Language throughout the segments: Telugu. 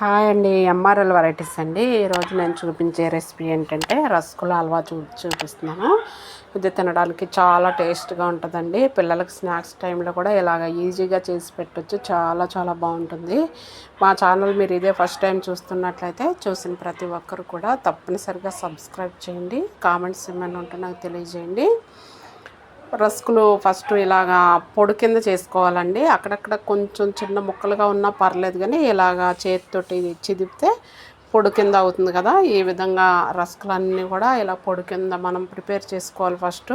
హాయ్ అండి ఎంఆర్ఎల్ వెరైటీస్ అండి. ఈరోజు నేను చూపించే రెసిపీ ఏంటంటే రసగుల్లా హల్వా చూ చూపిస్తున్నాను. ఇది తినడానికి చాలా టేస్ట్గా ఉంటుందండి. పిల్లలకి స్నాక్స్ టైంలో కూడా ఇలాగ ఈజీగా చేసి పెట్టచ్చు. చాలా చాలా బాగుంటుంది. మా ఛానల్ మీరు ఇదే ఫస్ట్ టైం చూస్తున్నట్లయితే చూసిన ప్రతి ఒక్కరు కూడా తప్పనిసరిగా సబ్స్క్రైబ్ చేయండి. కామెంట్స్ ఏమైనా ఉంటే నాకు తెలియజేయండి. రస్కులు ఫస్ట్ ఇలాగా పొడి కింద చేసుకోవాలండి. అక్కడక్కడ కొంచెం చిన్న ముక్కలుగా ఉన్నా పర్లేదు కానీ ఇలాగా చేతితోటి చిదిపితే పొడి కింద అవుతుంది కదా. ఈ విధంగా రస్కులన్నీ కూడా ఇలా పొడి కింద మనం ప్రిపేర్ చేసుకోవాలి ఫస్ట్.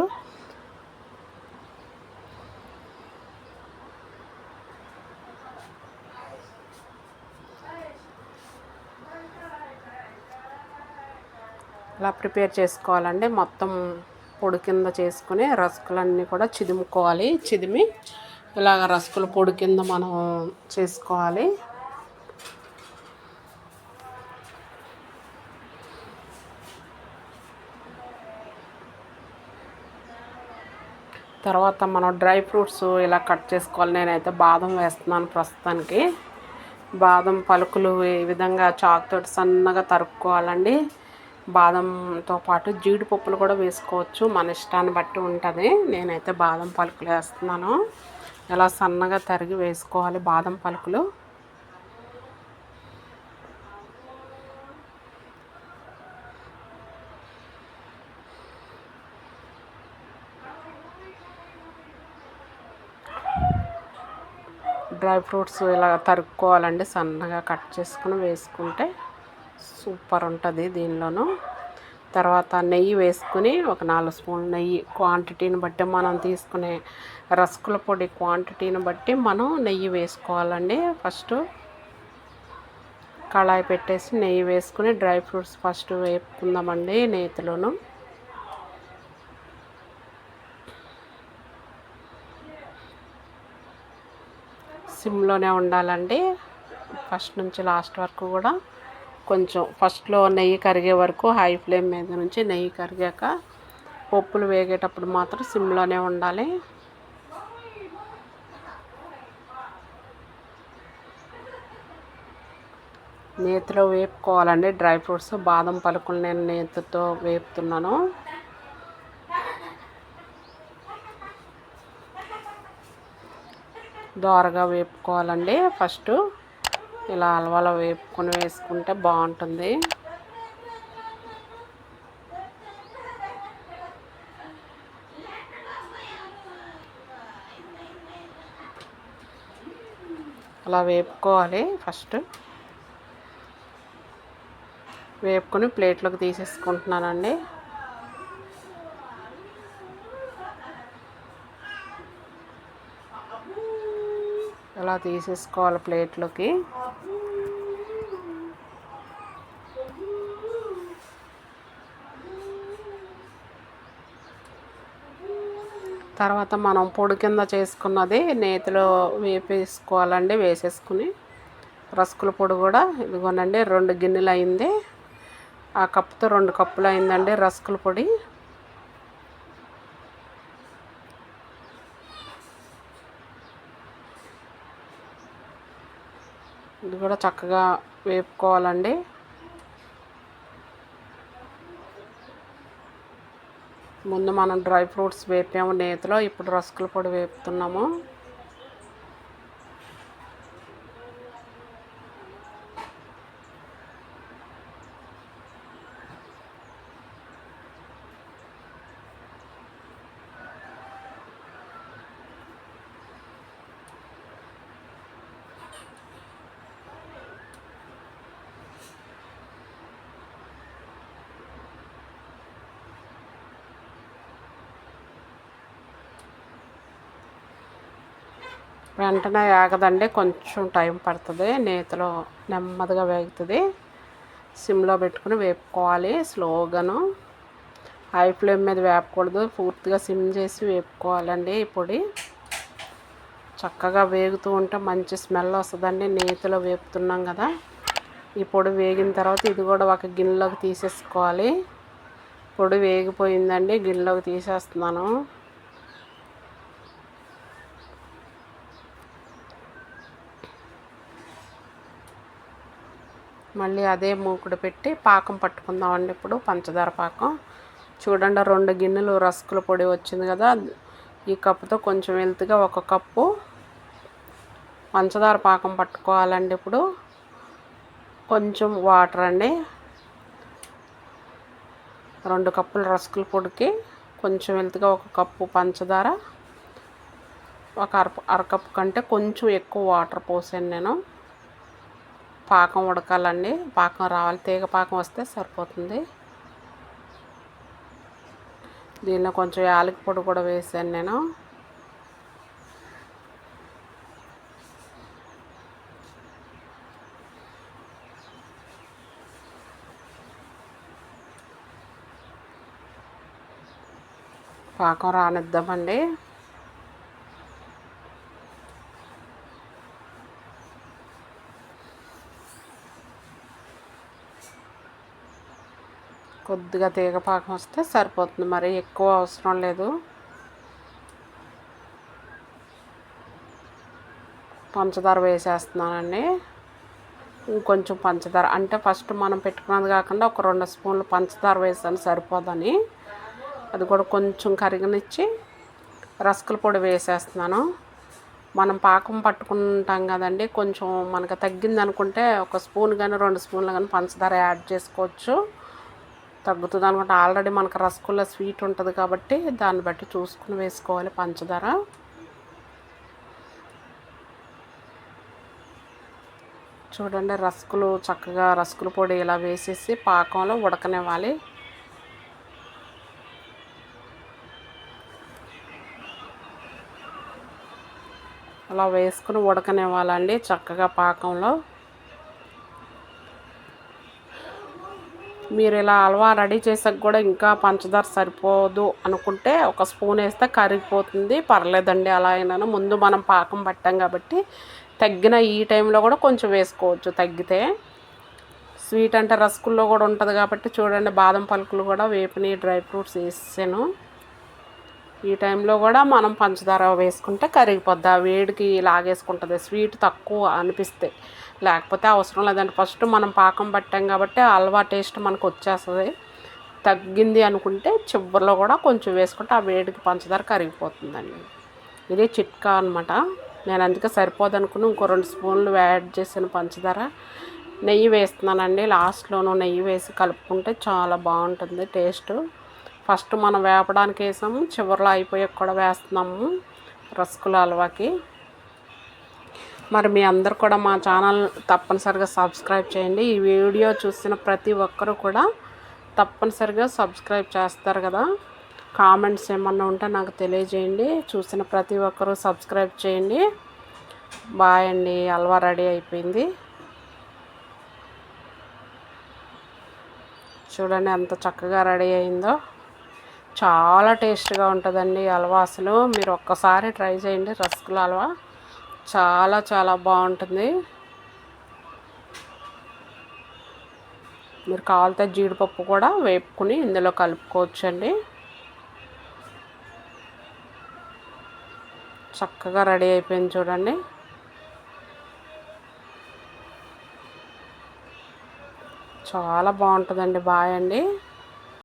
ఇలా ప్రిపేర్ చేసుకోవాలండి. మొత్తం పొడి కింద చేసుకుని రసకులన్నీ కూడా చిదుముకోవాలి. చిదిమి ఇలాగ రసకుల పొడి కింద మనం చేసుకోవాలి. తర్వాత మనం డ్రై ఫ్రూట్స్ ఇలా కట్ చేసుకోవాలి. నేనైతే బాదం వేస్తున్నాను ప్రస్తుతానికి. బాదం పలుకులు ఈ విధంగా చాక్తో సన్నగా తరుక్కోవాలండి. బాదంతో పాటు జీడిపప్పులు కూడా వేసుకోవచ్చు. మన ఇష్టాన్ని బట్టి ఉంటుంది. నేనైతే బాదం పలుకులు వేస్తున్నాను. ఇలా సన్నగా తరిగి వేసుకోవాలి బాదం పలుకులు. డ్రై ఫ్రూట్స్ ఇలా తరుక్కోవాలండి. సన్నగా కట్ చేసుకుని వేసుకుంటే సూపర్ ఉంటుంది దీనిలోనూ. తర్వాత నెయ్యి వేసుకుని ఒక నాలుగు స్పూన్లు నెయ్యి క్వాంటిటీని బట్టి మనం తీసుకునే రసకుల పొడి క్వాంటిటీని బట్టి మనం నెయ్యి వేసుకోవాలండి. ఫస్ట్ కళాయి పెట్టేసి నెయ్యి వేసుకుని డ్రై ఫ్రూట్స్ ఫస్ట్ వేపుకుందామండి నేతిలోను. సిమ్లోనే ఉండాలండి. ఫస్ట్ నుంచి లాస్ట్ వరకు కూడా కొంచెం ఫస్ట్లో నెయ్యి కరిగే వరకు హై ఫ్లేమ్ మీద నుంచి నెయ్యి కరిగాక పప్పులు వేగేటప్పుడు మాత్రం సిమ్లోనే ఉండాలి. నేతిలో వేపుకోవాలండి. డ్రై ఫ్రూట్స్ బాదం పలుకులు నేను నేతితో వేపుతున్నాను. దోరగా వేపుకోవాలండి ఫస్ట్. ఇలా అలవాల వేపుకొని వేసుకుంటే బాగుంటుంది. అలా వేపుకోవాలి ఫస్ట్. వేపుకొని ప్లేట్లోకి తీసేసుకుంటున్నానండి. ఇలా తీసేసుకోవాలి ప్లేట్లోకి? తర్వాత మనం పొడి కింద చేసుకున్నది నేతిలో వేపేసుకోవాలండి వేసేసుకుని. రసకుల పొడి కూడా ఇదిగోనండి రెండు గిన్నెలు అయింది ఆ కప్పుతో రెండు కప్పులు అయిందండి రసకుల పొడి. ఇది కూడా చక్కగా వేపుకోవాలండి. ముందు మనం డ్రై ఫ్రూట్స్ వేపాము నేతిలో ఇప్పుడు రస్కుల పొడి వేపుతున్నాము. వెంటనే ఆగదండి కొంచెం టైం పడుతుంది. నేతిలో నెమ్మదిగా వేగుతుంది. సిమ్లో పెట్టుకుని వేపుకోవాలి స్లోగాను. హై ఫ్లేమ్ మీద వేపకూడదు పూర్తిగా సిమ్ చేసి వేపుకోవాలండి ఈ పొడి. చక్కగా వేగుతూ ఉంటే మంచి స్మెల్ వస్తుందండి నేతిలో వేపుతున్నాం కదా. ఈ పొడి వేగిన తర్వాత ఇది కూడా ఒక గిన్నెలోకి తీసేసుకోవాలి. పొడి వేగిపోయిందండి గిన్నెలోకి తీసేస్తున్నాను. మళ్ళీ అదే మూకుడు పెట్టి పాకం పట్టుకుందామండి ఇప్పుడు పంచదార పాకం. చూడండి రెండు గిన్నెలు రస్కుల పొడి వచ్చింది కదా. ఈ కప్పుతో కొంచెం వెళ్తుగా ఒక కప్పు పంచదార పాకం పట్టుకోవాలండి ఇప్పుడు. కొంచెం వాటర్ అండి. రెండు కప్పుల రస్కుల పొడికి కొంచెం వెళ్తుగా ఒక కప్పు పంచదార. ఒక అర అరకప్పు కంటే కొంచెం ఎక్కువ వాటర్ పోసాను నేను. పాకం ఉడకాలండి. పాకం రావాలి. తీగ పాకం వస్తే సరిపోతుంది. దీనిలో కొంచెం యాలకి పొడి కూడా వేసాను నేను. పాకం రానిద్దామండి. కొద్దిగా తీగ పాకం వస్తే సరిపోతుంది. మరి ఎక్కువ అవసరం లేదు. పంచదార వేసేస్తున్నానండి. ఇంకొంచెం పంచదార. అంటే ఫస్ట్ మనం పెట్టుకున్నది కాకుండా ఒక రెండు స్పూన్లు పంచదార వేసాను సరిపోదని. అది కూడా కొంచెం కరిగనిచ్చి రసకుల పొడి వేసేస్తున్నాను. మనం పాకం పట్టుకుంటాం కదండి కొంచెం మనకు తగ్గింది అనుకుంటే ఒక స్పూన్ కానీ రెండు స్పూన్లు కానీ పంచదార యాడ్ చేసుకోవచ్చు. తగ్గుతుంది అనమాట ఆల్రెడీ మనకు రసగుల్లా స్వీట్ ఉంటుంది కాబట్టి దాన్ని బట్టి చూసుకుని వేసుకోవాలి పంచదార. చూడండి రసకులు చక్కగా రసకుల పొడి ఇలా వేసేసి పాకంలో ఉడకనివ్వాలి. అలా వేసుకుని ఉడకనివ్వాలండి చక్కగా పాకంలో. మీరు ఇలా హల్వా రెడీ చేసాక కూడా ఇంకా పంచదార సరిపోదు అనుకుంటే ఒక స్పూన్ వేస్తే కరిగిపోతుంది. పర్లేదండి అలా అయినా ముందు మనం పాకం పట్టాం కాబట్టి తగ్గిన ఈ టైంలో కూడా కొంచెం వేసుకోవచ్చు తగ్గితే. స్వీట్ అంటే రసగుల్లో కూడా ఉంటుంది కాబట్టి చూడండి బాదం పలుకులు కూడా వేపిని డ్రై ఫ్రూట్స్ వేసాను. ఈ టైంలో కూడా మనం పంచదార వేసుకుంటే కరిగిపోద్ది. ఆ వేడికి లాగేసుకుంటుంది. స్వీట్ తక్కువ అనిపిస్తే. లేకపోతే అవసరం లేదండి. ఫస్ట్ మనం పాకం పట్టాం కాబట్టి హల్వా టేస్ట్ మనకు వచ్చేస్తుంది. తగ్గింది అనుకుంటే చివరిలో కూడా కొంచెం వేసుకుంటే ఆ వేడికి పంచదార కరిగిపోతుందండి. ఇది చిట్కా అనమాట నేను అందుకే సరిపోదు అనుకుని ఇంకో రెండు స్పూన్లు యాడ్ చేసిన పంచదార. నెయ్యి వేస్తున్నానండి. లాస్ట్లోనూ నెయ్యి వేసి కలుపుకుంటే చాలా బాగుంటుంది టేస్ట్. ఫస్ట్ మనం వేపడానికి వేసాము చివరిలో అయిపోయాక కూడా వేస్తున్నాము రసగుల్లా హల్వాకి మరి మీ అందరు కూడా మా ఛానల్ తప్పనిసరిగా సబ్స్క్రైబ్ చేయండి. ఈ వీడియో చూసిన ప్రతి ఒక్కరు కూడా తప్పనిసరిగా సబ్స్క్రైబ్ చేస్తారు కదా. కామెంట్స్ ఏమన్నా ఉంటే నాకు తెలియజేయండి. చూసిన ప్రతి ఒక్కరూ సబ్స్క్రైబ్ చేయండి. బాయ్ అండి హల్వా రెడీ అయిపోయింది. చూడండి ఎంత చక్కగా రెడీ అయిందో. చాలా టేస్ట్గా ఉంటుందండి హల్వా అసలు మీరు ఒక్కసారి ట్రై చేయండి. రస్కుల హల్వా చాలా చాలా బాగుంటుంది. మీరు కావాలితే జీడిపప్పు కూడా వేపుకుని ఇందులో కలుపుకోవచ్చండి. చక్కగా రెడీ అయిపోయింది చూడండి. చాలా బాగుంటుందండి. బాయ్ అండి.